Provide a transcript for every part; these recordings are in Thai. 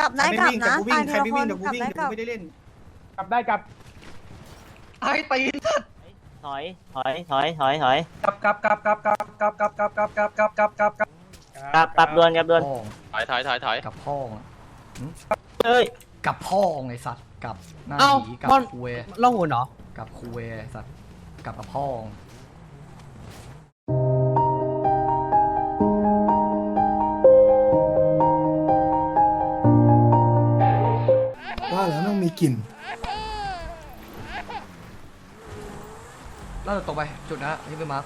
กลับได้ไม่กลับวิ่งนะแต่กูวิ่งใครตายไม่ทีวิ่งละเดี๋ยวคกูนวิ่งกลับเดี๋ยวได้กูไม่ได้เล่นกลับได้กลับไอ้ตีนถอยถอยถอยถอยถอยกลับกลับกลับกลับกลับกลับกลับกลับกลับกลับกลับกลับกลับกลับกลับกลับด่วนกลับด่วนพ่องถอยถอยถอยถอยกับพ่องเฮ้ยกับพ่องไอสัตว์กับหน้าเอ้าหีกับม่อนคุยล่องหุ่นเหรอกับคุยไอ้สัตว์กับกับพ่อ มีกลิ่นแล้วเราตรงไป จุดนะที่ไปมาร์ค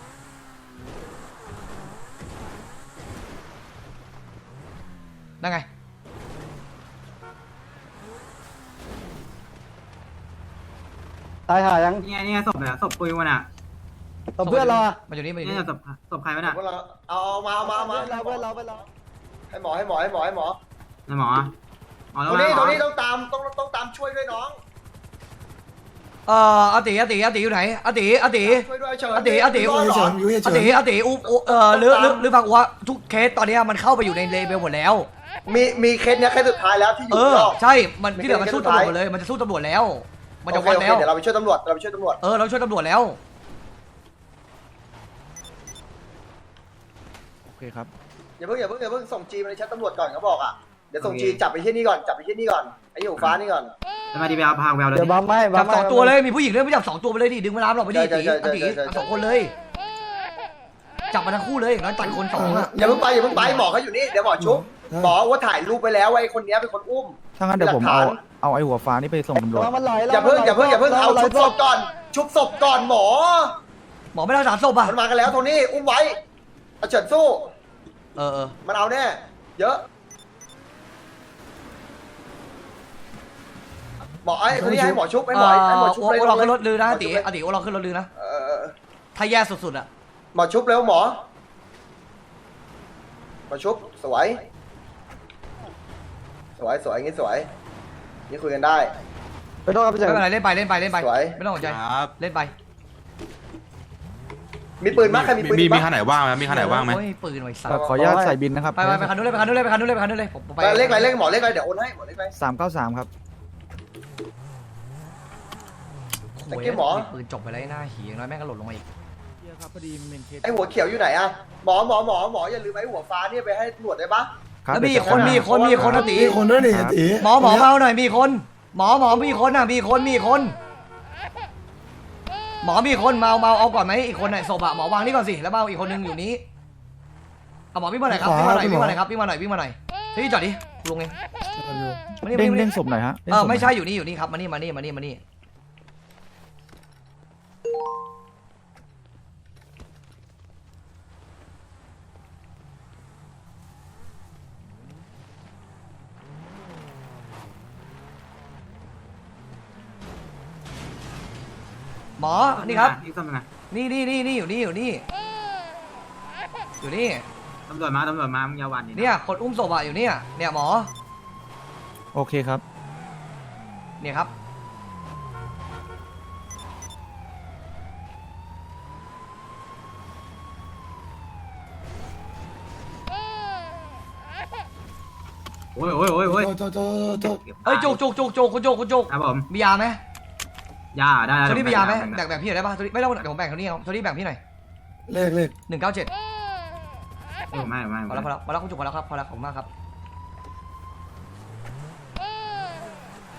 นั่นไง ตายหายังนี่ไงนี่ไงศพเนี่ยศพปุยมันอะตบเพื่อนเราอะมันอยู่นี่มันอยู่นี่นี่ศพศพใครมันอะพวกเราเอาเอามาเอามาเอามาเพื่อนเราเพื่อนเราเพื่อนเราให้หมอให้หมอให้หมอให้หมอในหมอ หมอตแล้รวงนี้หมตรองนี้ต้องตามต้องต้องตามช่วยด้วยน้องเอ่ออาติอาติอาติอยู่ไหนอาติอาติช่วยด้วยเฉินอาติอาติรอุ้อมดเหรเฉิอนอยู่เฉอายติอาติอุ้มอุ้มเอ่อหรือหรือหรือฟังว่าทุกเคสตอนเนี้ยมันเข้าไปอยู่ในเลเวลหมดแล้ว มีมีเคสเนี้ยแค่สุดท้ายแล้วที่อเอยู่อนอกใช่ มันที่เหลือมันสู้ตำรวจหมดเลย มันจะสู้ตำรวจแล้ว มันจะโอเควันโอเคแล้วเดี๋ยวเราไปช่วยตำรวจเราไปช่วยตำรวจ เออ เราช่วยตำรวจแล้ว โอเคครับ อย่าเพิ่งอย่าเพิ่งอย่าเพิ่งส่งจีมาในแชทตำรวจก่อนเขาบอกอะเดี๋ยวส่งจีจับไปที่นี่ก่อนจับไปที่นี่ก่อนไอ้หูฟ้านี่ก่อนจะมาดีไปเอาพาแววเลยเดี๋ยวบัมไม่บัจัมบไม่สองตัวเลยมีผู้หญิงด้วยไม่จับสองตัวไปเลยดิดึงมาน้ำเราไปดิใช่ตีใช่อันตีใช่ใช่เอาสองคนเลย จับมาทั้งคู่เลยอย่างน้อยตัดคนสองอะอย่าเพิ่งไปอย่าเพิ่งไปหมอเขาอยู่นี่เดี๋ยวหมอชุบหมอว่าถ่ายรูปไปแล้วว่าไอ้คนเนี้ยเป็นคนอุ้มถ้างั้นเดี๋ยวผมเอาหลักฐานเอาไอ้หัวฟ้านี่ไปส่งตำรวจบัมมันไหลอย่าเพิ่งอย่าเพิ่งอย่าเพิ่งเอาชุบศพก่อน ชุบศพก่อนหมอ หมอไม่รักษาศพอะมันมากันแล้วโทนี่อุ้มไว้เอาเฉินสู้เออเออมันเอาแน่เยอะ หมอไอ้คนนี้ให้หมอชุบไอ้หมอเอ่ไอ้หมออชุบโอ้เลยโอ้เราขึ้นรถลลืงอนะหมตีชุบเลยอติโอ้เราขึ้นรถลือนะเออเออถ้าแย่สุดๆอะหมอชุบเร็วหมอหมอชุบสวย สวยสวยอย่างงี้สวยนี่คุยกันได้ไปโทษครับพี่เฉิไม่นเป็นไรเล่นไปเล่นไปเล่นไปสวย ไม่ต้องสนใจเล่นไปมีปืนมั้ยใครมีปืนมีอีกมีมั้ยคันไหนว่างไหมมีคันไหนว่างไหมโอ้ยปืนไว้สัตขอว์ขออนุญาตใส่บินนะครับไปไปไปคันนู้นเลยไปคันนู้นเลยไปคันนู้นเลยไปคันนู้นเลยผมผมไปเลขอะไรเลขหมอเลขอะไรเดี๋ยวโอนให้หมอเลขอะไรสามเก้าสามครับ โอ้ยตะกี้หมอปืนจบไปแล้วไอ้หน้าหีอย่างน้อยแม่งก็หล่นลงมาอีกครับพอดีเมนเคสไอ้หัวเขียวอยู่ไหนอะหมอหมอหมอหมออย่าลืมไอ้หัวฟ้าเนี่ยไปให้ตำรวจได้ปะครับแล้วมีเดี๋ยวคนจะมีคนมีคนนะตีมีคนด้วยนี่ตีหมอหมอมาเอาหน่อยมีคน หมอหมอมีคนอะมีคนมีคน หมอมีคนมาเอามาเอาก่อนไหมอีกคนไหนศพอะหมอวางนี่ก่อนสิแล้วมาเอาอีกคนนึงอยู่นี้เอาหมอวิ่งมาหน่อยครับวิ่งมาหน่อยวิ่งมาหน่อยครับวิ่งมาหน่อยวิ่งมาหน่อยเฮ้ยจอดดิลงเองมานี่เด้งมานี่เด้งศพหน่อยฮะด้งเออศพหน่ยไม่ใช่อยู่นี่อยู่นี่ครับมานี่มานี่มานี่มานี่ หมอนี่ครับ นี่ตำรวจมานี่นี่นี่นี่อยู่นี่อยู่นี่ อยู่นี่ ตำรวจมาตำรวจมามึงอยาหวันดิเนี่ย คนอุ้มศพอะอยู่เนี่ย เนี่ยหมอ โอเคครับ เนี่ยครับ โอ้ยโอ้ยโอ้ยโอ้ยโทษโทษโทษเอ้ยจุกจุกจุกจุกคุณจุกคุณจุกครับผมมียาไหม ยาได้โทนี่มียาไหมแบ่งแบ่งพี่หน่อยได้ป่ะโทนี่ไม่ต้องเดี๋ยวผมแบ่งโทนี่เอาโทนี่แบ่งพี่หน่อยเลขเลขหนึ่งเก้าเจ็ดไม่ไม่พอแล้วพอแล้วพอแล้วคุณจุกพอแล้วครับพอแล้วขอบคุณมากครับ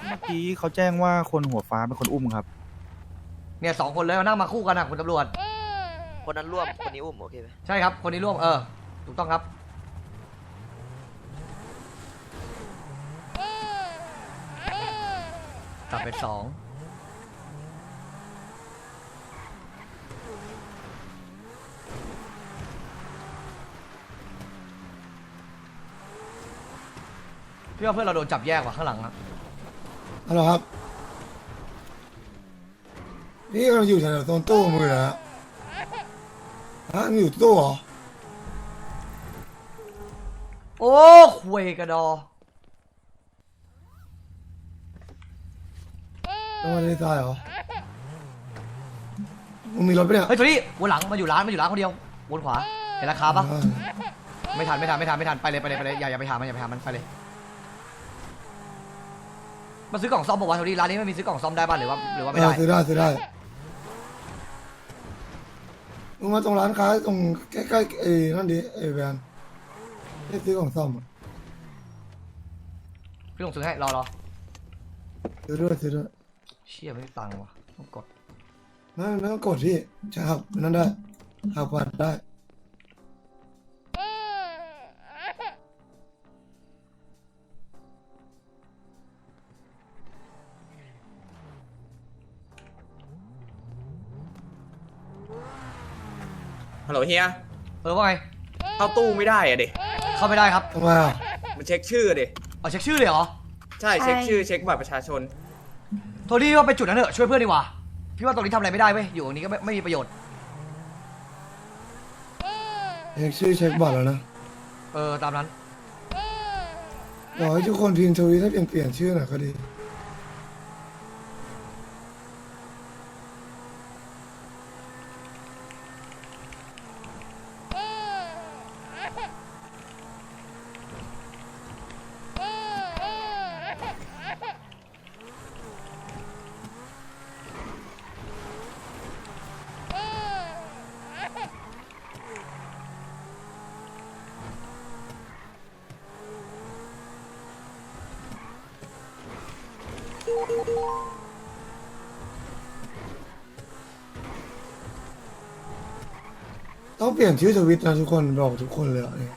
เมื่อกี้เขาแจ้งว่าคนหัวฟ้าเป็นคนอุ้มครับ เนี่ยสองคนเลยมานั่งมาคู่กันนะคุณตำรวจ คนนั้นร่วม คนนี้อุ้มโอเคไหมใช่ครับ คนนี้ร่วมเออ ถูกต้องครับ ตัดเป็นสอง พี่ว่าเพื่อนเราโดนจับแยกว่ะข้างหลังอะฮัลโหลครับ นี่กำลังอยู่แถวๆโซนตู้มือนะฮะฮะมันอยู่ตู้เหรอ โอ้คุยกระดอ ต้องมาได้ตายเหรอ มึงมีรถปะเนี่ยเฮ้ยโทนี่วนหลังมาอยู่ร้านมาอยู่ร้านคนเดียววนขวาเห็นราคาปะเออไม่ทันไม่ทันไม่ทันไม่ทันไปเลยไปเลยไปเลยอย่าอย่าไปหามันอย่าไปหามันไปเลย มาซื้อกล่องซ่อมบอกว่าโทนี่ร้านนี้ไม่มีซื้อกล่องซ่อมได้ป่ะหรือว่าหรือว่าไม่เออได้ซื้อได้ซื้อได้มึงมาตรงร้านค้าตรงใกล้ๆไอ้นั่นดิไอ้แวนที่ซื้อของซ่อมอะพี่ลงซื้อให้รอรอซื้อด้วยซื้อด้วยเชี่ยไม่มีตังค์ว่ะต้องกด ไม่ไม่ต้องกดพี่ใช่ครับนั่นได้หักบัตรได้ ฮัลโหลเฮีย เออว่าไง เข้าตู้ไม่ได้อะดิเข้าไม่ได้ครับทำไมอะมันเช็คชื่อดิเอาเช็คชื่อเลยเหรอ ใช่ เช็คชื่อ เช็คบัตรประชาชน โทนี่ว่าไปจุดนั้นเถอะช่วยเพื่อนดีกว่า พี่ว่าตรงนี้ทำอะไรไม่ได้เว้ย อยู่ตรงนี้ก็ไม่ไม่มีประโยชน์ เช็คชื่อเช็คบัตรแล้วนะเออตามนั้น บอกให้ทุกคนพิมพ์ทวีตให้เปลี่ยนเปลี่ยนชื่อหน่อยก็ดี ต้องเปลี่ยนชื่อทวิตนะทุกคนบอกทุกคนเลยอะเนี่ย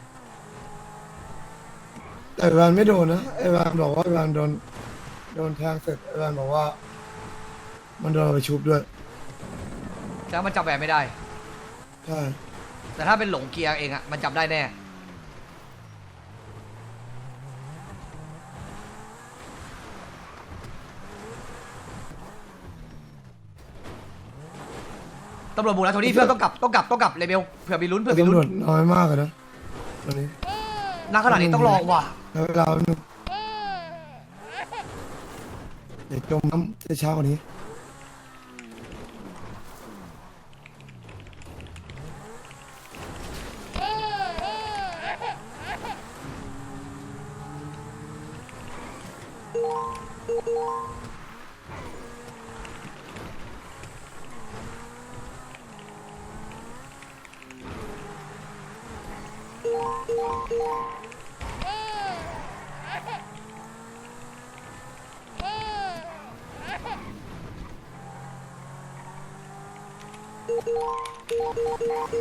แต่ไอแวนไม่โดนนะไอแวนบอกว่าไอแวนโดนโดนแทงเสร็จไอแวนบอกว่า มันโดนเอาไปชุบด้วยแล้วมันจับแบบไม่ได้ ใช่แต่ถ้าเป็นหลงเกียร์เองอะมันจับได้แน่ ตำรวจบุกแล้วโทนี่เพื่อนต้องกลับต้องกลับต้องกลับเลเบลเผื่อมีลุ้นแต่เผื่อมีตำรวลุ้จนน้อยมากอะนะตอนนี้นักขนาดนี้ต้องลองว่ะแล้วเวลาแป๊บนึงเดี๋ยวจมน้ำจะเช้ากว่านี้ ต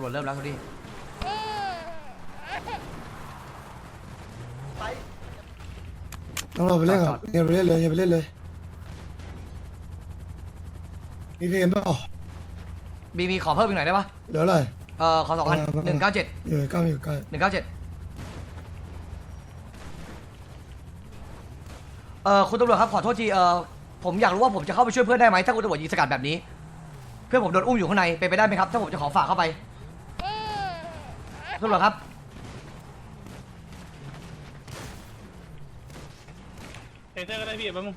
ำรวจเริ่มแล้วโทนี่ไปต้องเราไปเล่นกับอย่าไปเล่นเลยอย่าไปเล่นเลยมีเพลงเปล่ามีมีขอเพิ่มอีกหน่อยได้ปะเหลืออะไรเออขอสองพันหนึ่งเก้าเจ็ดอยู่ใกล้อยู่ใกล้หนึ่งเก้าเจ็ดเออคุณตำรวจครับขอโทษทีเออผมอยากรู้ว่าผมจะเข้าไปช่วยเพื่อนได้ไหมถ้าคุณตำรวจยิงสกัดแบบนี้ เพื่อนผมโดนอุ้มอยู่ข้างในเป็นไปได้ไหมครับ ถ้าผมจะขอฝากเข้าไปคุณ ตำรวจครับเทเซอร์ก็ได้พี่แป๊บนึง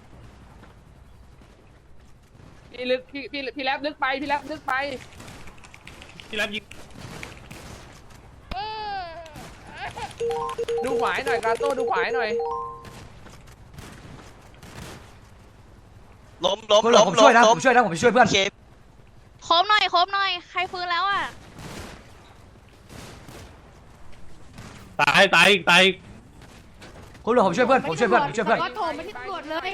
พี่ลึกพี่พี่พี่แรปลึกไปพี่แรปลึกไปที่รับยิงดูขวายหน่อยกาโต้ดูขวายหน่อยล้มล้มคุณตำรวล้จมผมช่วยนะล้ผมมช่วยนะผมช่วยเพื่อนเคโคบหน่อยโคบหน่อย ใครฟื้นแล้วอะ ตายตายอีกตายอีก คุณตำรวจผมช่วยเพื่อนผมช่วยเพื่อนผมช่วยเพื่อนก็โทรมาที่ตำรวจเลย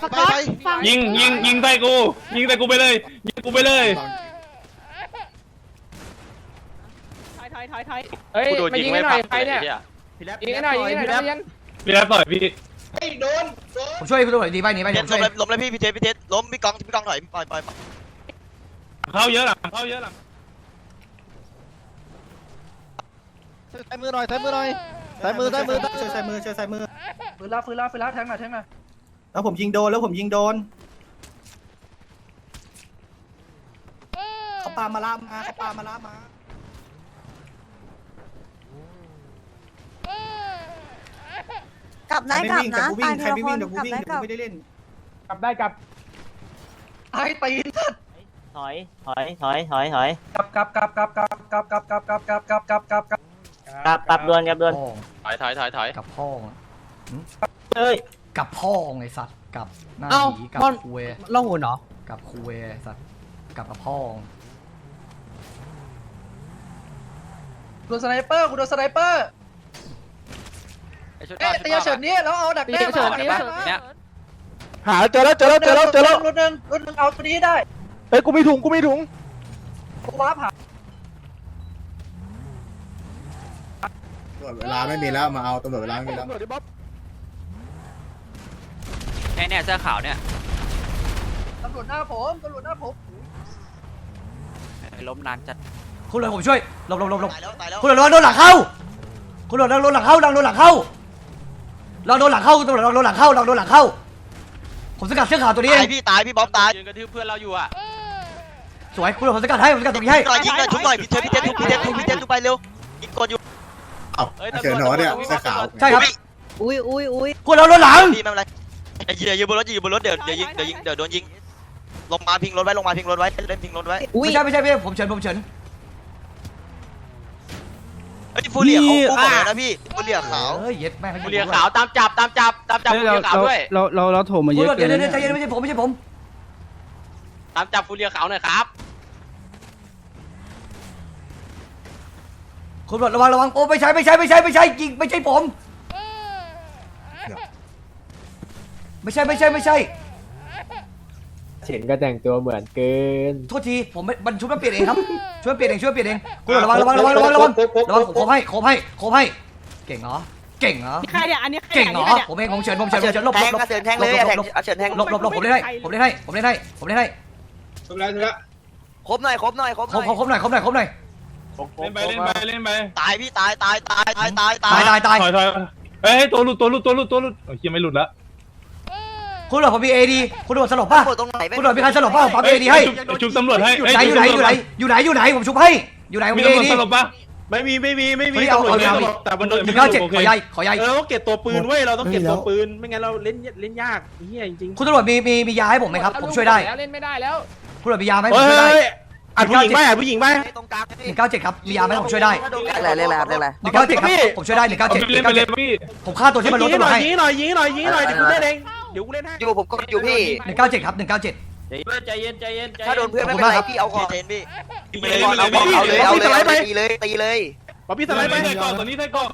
ไปไป ฟังยิงยิงยิงใส่กู ยิงใส่กูไปเลย ยิงกูไปเลยถ่ายถ่ายถ่ายถ่ายเฮ้ยมายิงให้หน่อยใครเนี่ยยิงให้หน่อยยิงให้หน่อยนักเรียนพี่รับต่อยพี่เฮ้ยโดนโดนผมช่วยคุณตำรวจดีไปหนีไปเทผสมช่ล้วยมเลยล้มเลยพี่พี่เทสพี่เทสล้มพี่กองพี่กองถอยปล่อยปล่อยปล่อยเข้าเยอะหลังเข้าเยอะหลัง ใส่มือหน่อยใส่มือหน่อยใส่มือใส่มือช่วยใส่มือช่วยใส่มือฟื้นแล้วฟื้นแล้วฟื้นแล้วแทงหน่อยแทงหน่อยแล้วผมยิงโดนแล้วผมยิงโดนเขาปามาลามมาเขาปามาลามมากลับได้กลับนะวิ่งใครตายไม่ทีวิ่งละเดี๋ยวคกูนวิ่งกลับได้กลับเดี๋ยวกูไม่ได้เล่น กลับได้กลับไอ้ตีนถอยถอยถอยถอยถอยกลับกลับกลับกลับกลับกลับกลับกลับกลับกลับกลับกลับ กลับกลับกลับกลับด่วนกลับด่วนพ่องถอยถอยถอยถอยกับพ่องเฮ้ยกับพ่องไอ้สัตว์กับหน้าเอ้าหีกับมันคุยล่องหุ่นเหรอกับคุยไอ้สัตว์กับกับพ่องโดนสไนเปอร์กูโดนสไนเปอร์เอ๊ะตีเฉินนี้แล้วเอาดักแด้มาดักแด้มาหาเจอแล้วเจอแล้วเจอแล้วเจอแล้วรุ่นหนึ่งรุ่นหนึ่งเอาตัวนี้ให้ได้เฮ้ยกูมีถุงกูมีถุงกูว้าผ่า เวลาไม่มีแล้วมาเอาตำรวจเวลาไม่มีแล้วเนี่ยเนี่ยเสื้อขาวเนี่ยตำรวจหน้าผมตำรวจหน้าผมล้มนานจัดคุณเลยผมช่วยหลบหลบหลบหลบตายแล้วตายแล้วคุณเลยระวังโดนหลังเข้า คุณเลยระวังโดนหลังเข้าระวังโดนหลังเข้าระวังโดนหลังเข้าตำรวจระวังโดนหลังเข้าระวังโดนหลังเข้า ผมสกัดเสื้อขาวตัวนี้เอตางยพี่ตายพี่บ๊อบตายยืนกระทืบเพื่อนเราอยู่อะสวยคุณเลยผมสกัดให้ผมสกัดตรงนี้ให้ หน่อยยิงหน่อยทุบหน่อยพี่เจพี่เจทุบพี่เจทุบพี่เจทุบไปเร็วยิงกดอยู่เอ้าเฉินหนอเนี่ยเสื้อขาวใช่ครับ อุ้ยอุ้ยอุ้ยคุณเราโดนหลัง พี่ไม่เป็นไรอย่ายิงอย่ายิงบนรถอย่ายิงบนรถเดี๋ยวเดี๋ยวยิงเดี๋ยวยิงเดี๋ยวโดนยิง ลงมาพิงรถไว้ลงมาพิงรถไว้เล่นพิงรถไว้อุ้ยไม่ใช่ไม่ใช่ไม่ใช่ผมเฉินผมเฉินเฮ้ยฟูเรียเขาคู่หมดเลยนะพี่ฟูเรียขาวเฮ้ยเย็ดแม่งฟูเรียขาวตามจับตามจับตามจับฟูเรียขาวด้วยเราเราเราโถมมาเยคุณอะเดี๋เกิยวนเดี๋ยวเดี๋ยวใจเย็นไม่ใช่ผมไม่ใช่ผมตามจับฟูเรียขาวหน่อยครับ คุณตำรวจระวังระวังโอ้ไม่ใช่ไม่ใช่ไม่ใช่ไม่ใช่ยิงไม่ใช่ผมไม่ใช่ไม่ใช่ไม่ใช่ เฉินก็แต่งตัวเหมือนเกิน โทษทีผมไม่มันชุดมันเปลี่ยนเองครับช่วยเปลี่ยนเองช่วยเปลี่ยนเองคุณระวังระวังระวังระวังระวังระวังผมโคบให้โคบให้โคบให้เก่งเหรอเก่งเหรอใครเนี่ยอันนี้เก่งเหรอผมเองผมเฉินผมเฉินผมเฉินหลบแทหลงบหลบกระเฉินแทงเลยแทงเฉินแทงหลบหลบหลบผมเล่นให้ผมเล่นให้ผมเล่นให้ผมเล่นให้ถูกแล้วถูกแล้วครบหน่อยครบหน่อยครบหครน่บอยครบครบหน่อยครบหน่อยครบหน่อย เล่นไปเล่นไปเล่นไปตายพี่ตายตายตายตายตายตายตายตายถอยถอยเฮ้ยตัวหลุดตัวหลุดตัวหลุดตัวหลุดโอ้ยยังไม่หลุดละคุณตำรวจผมมีเอดีคุณตำรวจสลบป่ะหมดตรงไหนคุณตำรวจมีใครสลบป่ะผมปั๊มเอดีให้ชุบตำรวจให้อยู่ไหนอยู่ไหนอยู่ไหนอยู่ไหนอยู่ไหนผมชุบให้ อยู่ไหนผมมีมีเอตำรวจดีสลบปะ ไม่มีไม่มีไม่มีเฮ้ยเอาเอาเอาแต่มันโดนหนึ่งเก้าเจ็ดขอใหญ่ขอใหญ่เออเราต้องเก็บตัวปืนเว้ยเราต้องเก็บตัวปืนไม่งั้นเราเล่นเล่นยากเฮียจริงคุณตำรวจมีมีมียาให้ผมไหมครับผมช่วยได้ แล้วเล่นไม่ได้แล้วคุณตำรวจมียาไหมๆผมช่วยได้เฮ้ย อัดผู้หญิงไหมอัดผู้หญิงไหมตรงกลางหนึ่งเก้าเจ็ดครับ มียาไหมผมช่วยได้อะไรอะไรอะไรอะไรหนึ่งเก้าเจ็ดครับผมช่วยได้หนึ่งเก้าเอาเจ็ดไปเล่นไปเลยพี่ผมฆ่าตัวที่มันลดยิตำรวจงหน่อยให้ยิงหน่อยยิงหน่อยยิงหน่อยเดี๋ยวกูเล่นเองเดี๋ยวกูเล่นให้อยู่ผมก็อยู่พี่หนึ่งเก้าเจ็ดครับหนึ่งเก้าเจ็ดใจเย็นใจเย็นถ้าโดนเพื่อนไม่เป็นไรพี่เอาก่อนเจนพี่ไปเลยเอาไปเอาเลยเอาเลยเอาเลยตีเลยตีเลยป๊อปปี้สตัวไลด์ไปนี้ใส่ก่อนตัวนี้ใส่ก่อน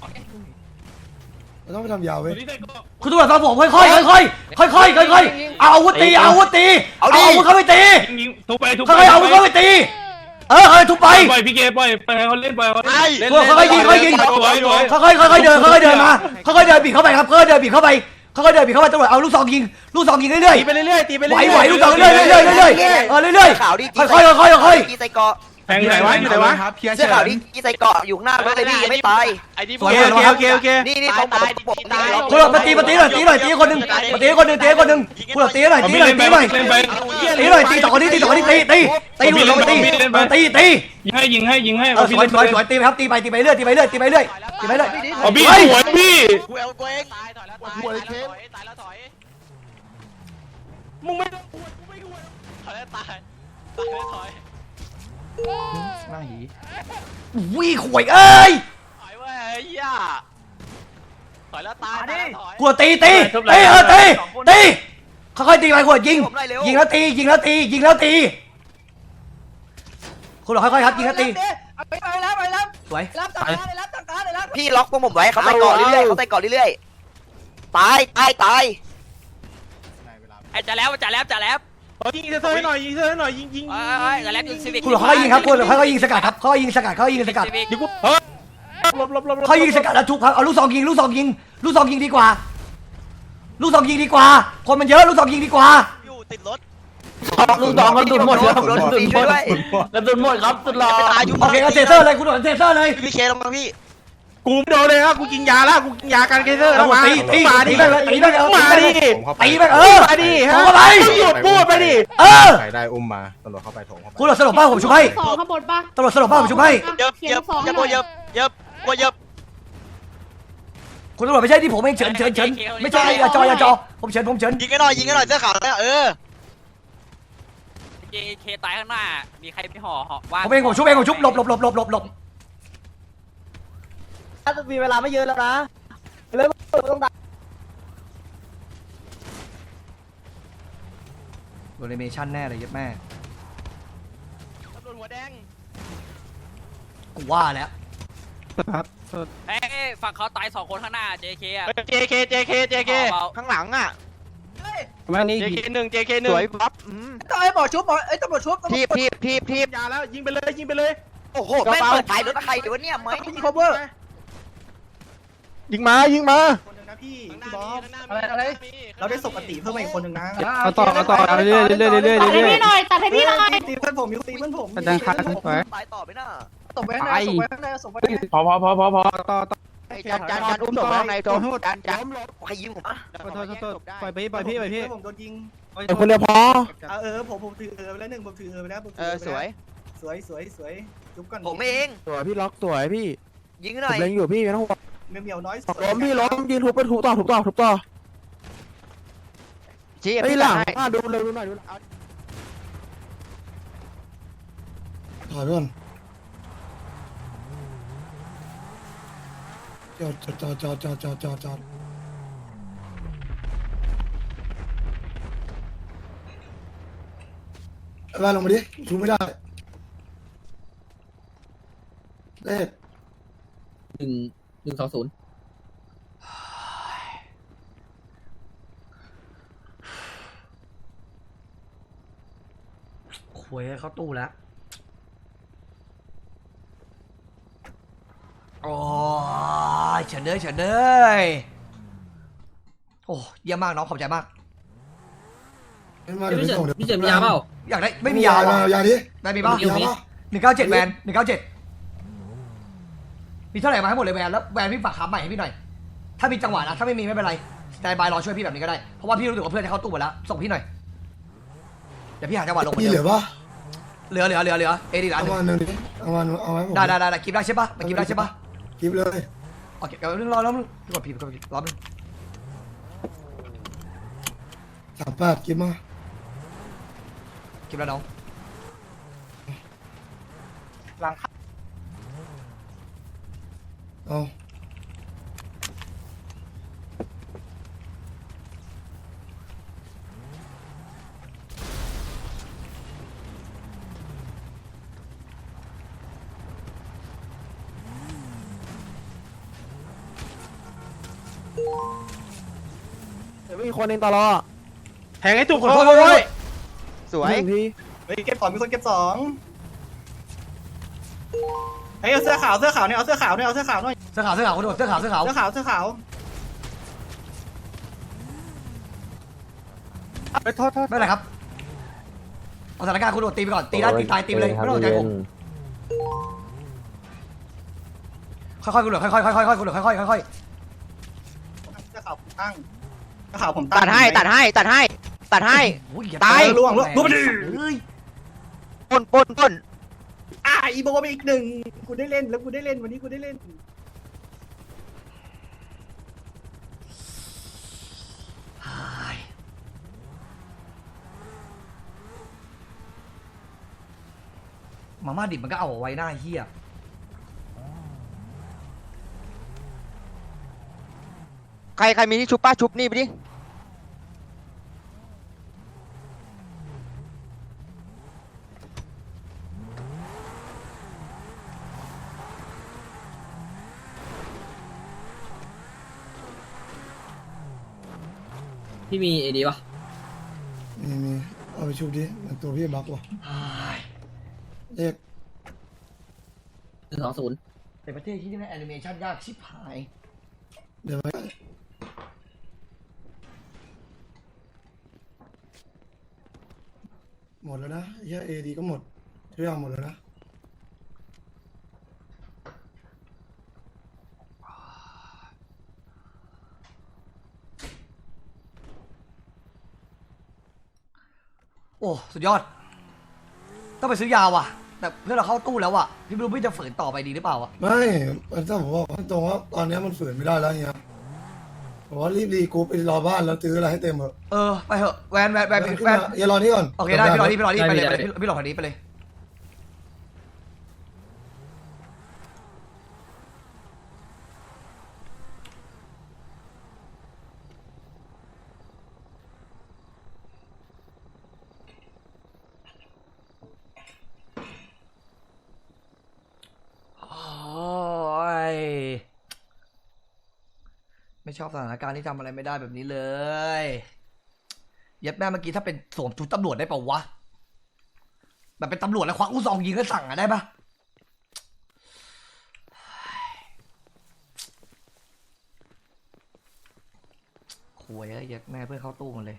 เราต้องไปทำยาวตัเว้วยนี้ใส่ก่อนคุณตำรวจฟังผมค่อยๆค่อยๆค่อยๆค่อยๆเอาอาวุธตีเอาอาวุธตีเอาอาวุธเข้าไปตียิงยิงทุบไปทุบค่อยๆเอาอาวุธเข้าไปตีเออเออทุบไปปล่อยพี่เกปล่อยไปให้เขาเล่นไปเขาเล่นเล่นค่อยๆยิงค่อยๆยิงสวยสวยค่อยๆค่อยๆเดินค่อยๆเดินมาค่อยๆเดินบีบเข้าไปครับค่อยๆเดินบีบเข้าไปค่อยๆเดินบีบเข้าไปตำรวจเอาลูกซองยิงลูกซองยิงเรื่อยตีไปเรื่อยๆตีไปๆไหวเรื่อยๆไหวลูกซองเรื่อยๆเรื่อยๆเรื่อยๆเออเรื่อยขาวดิๆค่อยๆค่อยๆค่อยกีใส่เกาะ แทงไหนวะอยู่ไหนวะเสื้อขาวดิกีใส่เกาะอยู่ข้างหน้ารถเลยพี่ยังไม่ตายๆสวยโอมากเคนะคโอรับเคโอเคนี่นี่ตรงผมผมนี่ล็อกคุณตำรวจมาตีมาตีหน่อยตีหน่อยตีคนหนึ่งมาตีคนหนึ่งตีคนหนึ่งคุณตำรวจตีหน่อยเอาตีมีหน่อยเล่นไปตีหน่อยเล่นไปตีหน่อยตีสองคนนี้ตีสองคนนี้ตีตีตีคุณตำรวจตีตีตียิงให้ยิงให้ยิงให้เออสวยสวยสวยตีไปครับตีไปตีไปเรื่อยตีไปเรื่อยตีไปเรื่อยตีไปเรื่อยเอาพี่เฮ้ยสวยพี่กูเอากูเองตายถอยแล้วตายตายแล้วถอยมึงไม่ถอยแล้วตายตายแล้วถอย หน้าหีวิ่งข่วยเอ้ยถอยเว้ยเฮียถอยแล้วตายตายแล้วถอยกลัวตีตีตีเออตีตีค่อยๆตีไปกลัวยิง ยิงแล้วตียิงแล้วตียิงแล้วตีคุณหรอค่อยๆครับยิงแล้วตีไปไปแล้วไปแล้วสวย รับต่างการเลยรับต่างการเลยรับพี่ล็อกพวกผมไว้เขาใส่เกาะเรื่อยๆเขาใส่เกาะเรื่อยๆตายตายตายไอ้จะแล้วจะแล้วจะแล้ว ยิงเซอร์ให้หน่อยยิงเซอร์ให้หน่อยยิงยิงเอ้ยจะแล้วยิงซีวิกคุณหรอค่อยๆยิงครับคุณหรอค่อยๆยิงสกัดครับค่อยๆยิงสกัดค่อยๆยิงสกัดเดี๋ยวกูเฮ้ยหลบหลบหลบหลบค่อยๆยิงสกัดแล้วทุบครับเอาลูกซองยิงลูกซองยิงลูกซองยิงดีกว่า ลูกซองยิงดีกว่า คนมันเยอะลูกซองยิงดีกว่าอยู่ติดรถลูกดองกระสุนหมดครับโดนตีช่วยด้วยกระสุนหมดครับสุดหล่อไปตายอยู่โอเคก็เซเซอร์เลยกูโดนเซเซอร์เลยพี่เคลงมาพี่ กูไม่โดนเลยครับกูกินยาแล้วกูกินยากันเกเซอร์แล้วมาตีตีมาตีดิไปเลยตีไปเลยมาดิตีไปเออมาดิฮะโทรไปหยุดพูดไปดิเออใครได้อุ้มมาตำรวจเข้าไปโถงเข้าไปคุณตำรวจสลบป้าผมช่วยให้สองข้างบนปะตำรวจสลบป้าผมช่วยให้เยิบเยิบเยิบเยิบเยิบเยิบคุณตำรวจไม่ใช่ที่ผมเองเฉินเฉินเฉินไม่ใช่อย่าจออย่าจอผมเฉินผมเฉินยิงกันหน่อยยิงกันหน่อยเสื้อขาวเนี่ยเออเคตายข้างหน้ามีใครไปห่อห่อว่าผมเองผมชุบเองผมชุบหลบหลบหลบหลบหลบหลบ มีเวลาไม่เยอะแล้วนะเริ่มต้องดักโดนเมชั่นแน่เลยยัดแม่ตำรวจหัวแดง กูว่าแล้วเอ้ฝั่งเขาตายสองคนข้างหน้า JK อะ JK JK JK ข้างหลังอะ มานี่ JK หนึ่ง JK หนึ่งสวยปั๊บต้องให้บอกชุบบอกไอ้ตำรวจชุบทีบทีบทีบทีบยาแล้วยิงไปเลยยิงไปเลย โอ้โหแม่งเปิดท้ายรถใครเดี๋ยวเนี่ยไหม cover ยิงมายิงมา คนหนึ่งนะพี่พี่บอสอะไรอะไร เราได้ศพปฏิเพิ่มมาอีกคนหนึ่งนะเอาต่อเอาต่อเรื่อยเรื่อยเรื่อยตัดเรื่ให้อยพี่หน่อยตัดให้พี่หน่อยตีเพื่อนผมมีตีเพื่อนผมอาจารย์คันไว้ตายต่อไปน่ะศพไว้ข้างในศพไว้ข้างในศพไว้ข้างในพอพอพอพอพอต่อต่อจานจานจานอุ้มศพข้างในโจจานจานใครยิงผมอะโทษโทษโทษปล่อยพี่ปล่อยพี่ปล่อยพี่ผมโดนยิงคนเดียวพอเออผมผมถือเออไปแล้วหนึ่งผมถือเออไปแล้วผมถืเออสวย สวยสวยสวยจุ๊บก่อนผมเอง สวยพี่ล็อกสวยพี่ยิงหผน่อมย เล็งอยู่พี่ไม่ต้องห่วง เมียวน้อยล้มพี่ล้มยืนทุบไปถูกต่อถูกต่อถูกต่อเฮ้ยหลังดูเลยดูหน่อยดูถอยไปก่อนจอดจอดจอดจอดจอดจอดจอดไอ้บ้านลงมาดิชูไม่ได้เลขหนึ่ง หนึ่งสองศูนย์หวยเข้าตู้แล้วโอ้ยเฉินเด้ยเฉินเด้ยโอ้เยี่ยมมากน้องขอบใจมากไม่มาเดี๋ยวไปส่งเดี๋ยวอยากได้ไม่มียาวมาอะยาดิได้มีบ้างยาปะหนึ่งเก้าเจ็ดแวนหนึ่งเก้าเจ็ด มีเท่าไหร่มาให้หมดเลยแวนแล้วแวนพี่ฝากคำใหม่ให้พี่หน่อย ถ้ามีจังหวะนะถ้าไม่มีไม่เป็นไรสแตนบายรอช่วยพี่แบบนี้ก็ได้ เพราะว่าพี่รู้สึกว่าเพื่อนจะเข้าตู้หมดแล้ว ส่งพี่หน่อย เดี๋ยวพี่หาจังหวะลงเหมือนมีเหลืเดิอมปะเหลือเหลือเหลือเหลือเอดีร้านเอาหนึ่งมาหนึ่งดิเอามาเอาไว้ผมได้ได้ได้ได้กิฟได้ใช่ปะมันกิฟได้ใช่ปะกิฟเลย โอเคเดี๋ยวเรื่องรอแล้วมึงกดผิดกดผิดรอบนึงสามแปดกิฟมากิฟแล้วน้องเอาเดี๋ยวมีคนเองตลอดแทงให้ถูกคนโอ้ยสวยพี่เฮ้ยเก็บสองมีคนเก็บสองเฮ้ยเอาเสื้อขาวเสื้อขาวเนี่ยเอาเสื้อขาวเนี่ยเอาเสื้อขาวหน่อยเสื้อขาวเสื้อขาวคนโดดเสื้อขาวเสื้อขาว เสื้อขาวเสื้อขาวไปโทษโทษไม่เป็นไรครับเอาสถานการณ์คุณโดดตีไปก่อน ตีได้ตีตายตีไปเลยไม่ต้องสนใจผมค่อยๆคุณโดดค่อยๆค่อยๆค่อยๆคุณโดดค่อยๆค่อยเสื้อขาวผมตั้งเสื้อขาวผมตั้งตัดให้ตัดให้ตัดให้ตัดให้ ๆโอ้ยอย่ตายเออล่วงล่วงล่วงไปดิเฮ้ยปนปนปนอะอีโบไปอีกหนึ่งกูได้เล่นแล้วกูได้เล่นวันนี้กูได้เล่น มาม่าดิบมันก็เอาไว้หน้าเฮียใครใครมีที่ชุบป้าชุบนี่ไปดิพี่มีเอดีปะมีมีเอาไปชูดิมันตัวพี่บักว่ะ เลขหนึ่งสองศูนย์เป็นประเทศที่นี่แอนิเมชันยากชิบหาย เดี๋ยวไว้เหมดแล้วนะเฮียเอดีก็หมดทุกอย่างหมดแล้วนะ โอ้ สุดยอด ต้องไปซื้อยาว่ะ แต่เพื่อนเราเข้าตู้แล้วอะพี่ไม่รู้พี่จะฝืนต่อไปดีหรือเปล่าอะไม่มันถ้าผมบอกตรงว่าตอนนี้มันฝืนไม่ได้แล้วเฮียผมว่ารีบรีกรุ๊ปไปรอบ้านแล้วซื้ออะไรให้เต็มเถอะเออไปเถอะแวนแวนแวนขึ้นแวนมาอย่ารอนี่ก่อนโอเคได้พี่รอนี่พี่รอนี่ไปเลยได้ไปได้เลยพี่พี่รอแถวนี้ไปเลย ชอบสถานการณ์ที่ทำอะไรไม่ได้แบบนี้เลย เย็บแม่เมื่อกี้ถ้าเป็นสวมชุดตำรวจได้เปล่าวะ แบบเป็นตำรวจแล้วควักลูกซองยิงแล้วสั่งอะได้ปะหยอ้ยเย็บแม่เพื่อนเข้าตู้หมดเลย